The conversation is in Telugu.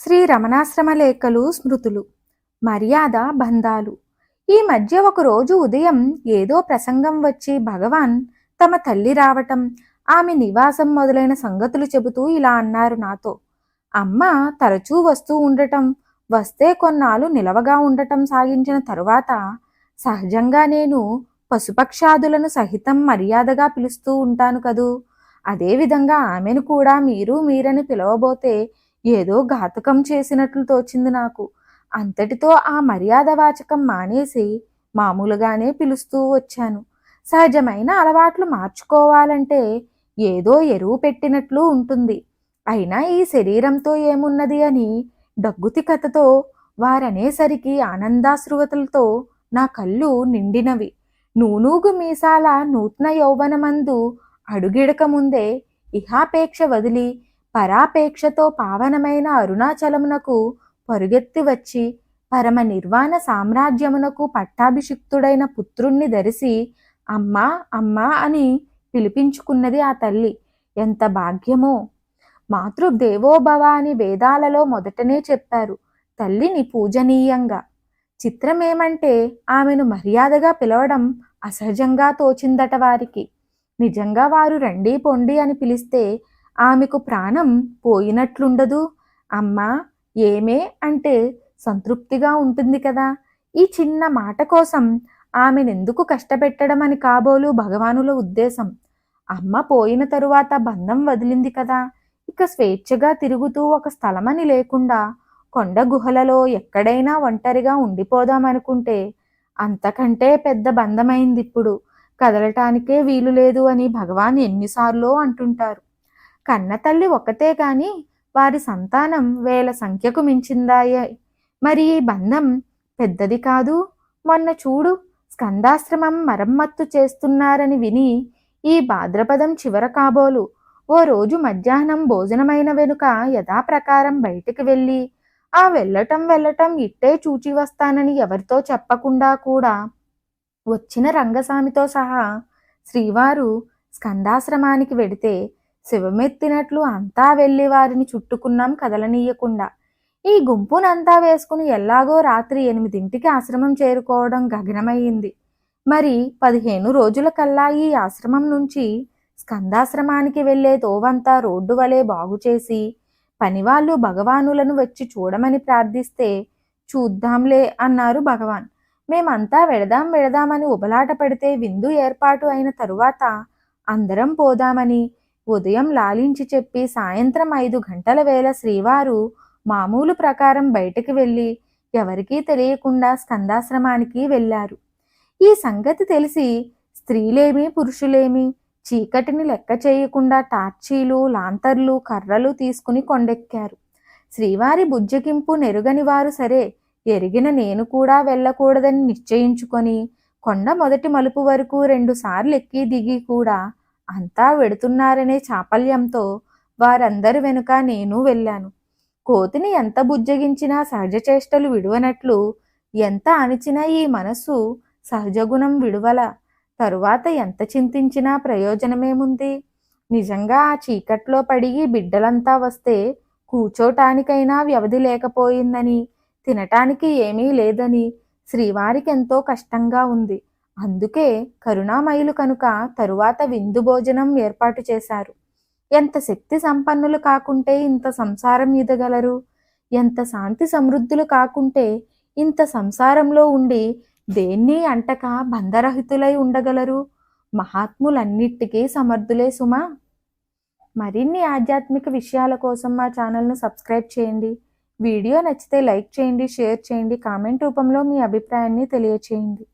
శ్రీ రమణాశ్రమ లేఖలు స్మృతులు మర్యాద బంధాలు. ఈ మధ్య ఒకరోజు ఉదయం ఏదో ప్రసంగం వచ్చి భగవాన్ తమ తల్లి రావటం ఆమె నివాసం మొదలైన సంగతులు చెబుతూ ఇలా అన్నారు నాతో. అమ్మ తరచూ వస్తూ ఉండటం వస్తే కొన్నాళ్ళు నిలవగా ఉండటం సాగించిన తరువాత సహజంగా నేను పశుపక్షాదులను సహితం మర్యాదగా పిలుస్తూ ఉంటాను కదూ. అదేవిధంగా ఆమెను కూడా మీరు మీరని పిలవబోతే ఏదో ఘాతకం చేసినట్లు తోచింది నాకు. అంతటితో ఆ మర్యాద వాచకం మానేసి మామూలుగానే పిలుస్తూ వచ్చాను. సహజమైన అలవాట్లు మార్చుకోవాలంటే ఏదో ఎరువు పెట్టినట్లు ఉంటుంది. అయినా ఈ శరీరంతో ఏమున్నది అని డగ్గుతి కథతో వారనేసరికి ఆనందాశ్రువతలతో నా కళ్ళు నిండినవి. నూనూగు మీసాల నూతన యౌవనమందు అడుగిడక ముందే ఇహాపేక్ష వదిలి పరాపేక్షతో పావనమైన అరుణాచలమునకు పరుగెత్తి వచ్చి పరమ నిర్వాణ సామ్రాజ్యమునకు పట్టాభిషిక్తుడైన పుత్రుణ్ణి ధరిసి అమ్మా అమ్మా అని పిలిపించుకున్నది ఆ తల్లి. ఎంత భాగ్యమో! మాతృదేవోభవ అని వేదాలలో మొదటనే చెప్పారు తల్లిని పూజనీయంగా. చిత్రమేమంటే ఆమెను మర్యాదగా పిలవడం అసహజంగా తోచిందట వారికి. నిజంగా వారు రండి పొండి అని పిలిస్తే ఆమెకు ప్రాణం పోయినట్లుండదు. అమ్మా ఏమే అంటే సంతృప్తిగా ఉంటుంది కదా. ఈ చిన్న మాట కోసం ఆమెనెందుకు కష్టపెట్టడం అని కాబోలు భగవానుల ఉద్దేశం. అమ్మ పోయిన తరువాత బంధం వదిలింది కదా. ఇక స్వేచ్ఛగా తిరుగుతూ ఒక స్థలమని లేకుండా కొండ గుహలలో ఎక్కడైనా ఒంటరిగా ఉండిపోదామనుకుంటే అంతకంటే పెద్ద బంధమైంది ఇప్పుడు కదలటానికే వీలు లేదు అని భగవాన్ ఎన్నిసార్లు అంటుంటారు. కన్నతల్లి ఒకతే గాని వారి సంతానం వేల సంఖ్యకు మించిందాయే. మరి ఈ బంధం పెద్దది కాదు. మొన్న చూడు స్కందాశ్రమం మరమ్మత్తు చేస్తున్నారని విని ఈ భాద్రపదం చివర కాబోలు. ఓ రోజు మధ్యాహ్నం భోజనమైన వెనుక యథాప్రకారం బయటికి వెళ్ళి ఆ వెళ్ళటం వెళ్ళటం ఇట్టే చూచి వస్తానని ఎవరితో చెప్పకుండా కూడా వచ్చిన రంగస్వామితో సహా శ్రీవారు స్కందాశ్రమానికి వెడితే శివమెత్తినట్లు అంతా వెళ్ళి వారిని చుట్టుకున్నాం కదలనీయకుండా. ఈ గుంపునంతా వేసుకుని ఎలాగో రాత్రి ఎనిమిదింటికి ఆశ్రమం చేరుకోవడం గగనమయ్యింది. మరి పదిహేను రోజుల కల్లా ఈ ఆశ్రమం నుంచి స్కందాశ్రమానికి వెళ్ళే తోవంతా రోడ్డు వలె బాగు చేసి పనివాళ్ళు భగవానులను వచ్చి చూడమని ప్రార్థిస్తే చూద్దాంలే అన్నారు భగవాన్. మేమంతా వెడదాం వెడదామని ఉబలాట పడితే విందు ఏర్పాటు అయిన తరువాత అందరం పోదామని ఉదయం లాలించి చెప్పి సాయంత్రం ఐదు గంటల వేళ శ్రీవారు మామూలు ప్రకారం బయటకు వెళ్ళి ఎవరికీ తెలియకుండా స్కందాశ్రమానికి వెళ్ళారు. ఈ సంగతి తెలిసి స్త్రీలేమి పురుషులేమి చీకటిని లెక్క చేయకుండా టార్చీలు లాంతర్లు కర్రలు తీసుకుని కొండెక్కారు. శ్రీవారి బుజ్జగింపు నెరుగని వారు సరే ఎరిగిన నేను కూడా వెళ్ళకూడదని నిశ్చయించుకొని కొండ మొదటి మలుపు వరకు రెండుసార్లు ఎక్కి దిగి కూడా అంతా వెడుతున్నారనే చాపల్యంతో వారందరి వెనుక నేను వెళ్ళాను. కోతిని ఎంత బుజ్జగించినా సహజ చేష్టలు విడువనట్లు ఎంత అణిచినా ఈ మనస్సు సహజగుణం విడువల. తరువాత ఎంత చింతించినా ప్రయోజనమేముంది? నిజంగా ఆ చీకట్లో పడి బిడ్డలంతా వస్తే కూర్చోటానికైనా వ్యవధి లేకపోయిందని తినటానికి ఏమీ లేదని శ్రీవారికి ఎంతో కష్టంగా ఉంది. అందుకే కరుణామయులు కనుక తరువాత విందు భోజనం ఏర్పాటు చేశారు. ఎంత శక్తి సంపన్నులు కాకుంటే ఇంత సంసారం ఈదగలరు? ఎంత శాంతి సమృద్ధులు కాకుంటే ఇంత సంసారంలో ఉండి దేన్ని అంటక బంధరహితులై ఉండగలరు? మహాత్ములన్నిటికీ సమర్థులే సుమా. మరిన్ని ఆధ్యాత్మిక విషయాల కోసం మా ఛానల్ను సబ్స్క్రైబ్ చేయండి. వీడియో నచ్చితే లైక్ చేయండి షేర్ చేయండి కామెంట్ రూపంలో మీ అభిప్రాయాన్ని తెలియచేయండి.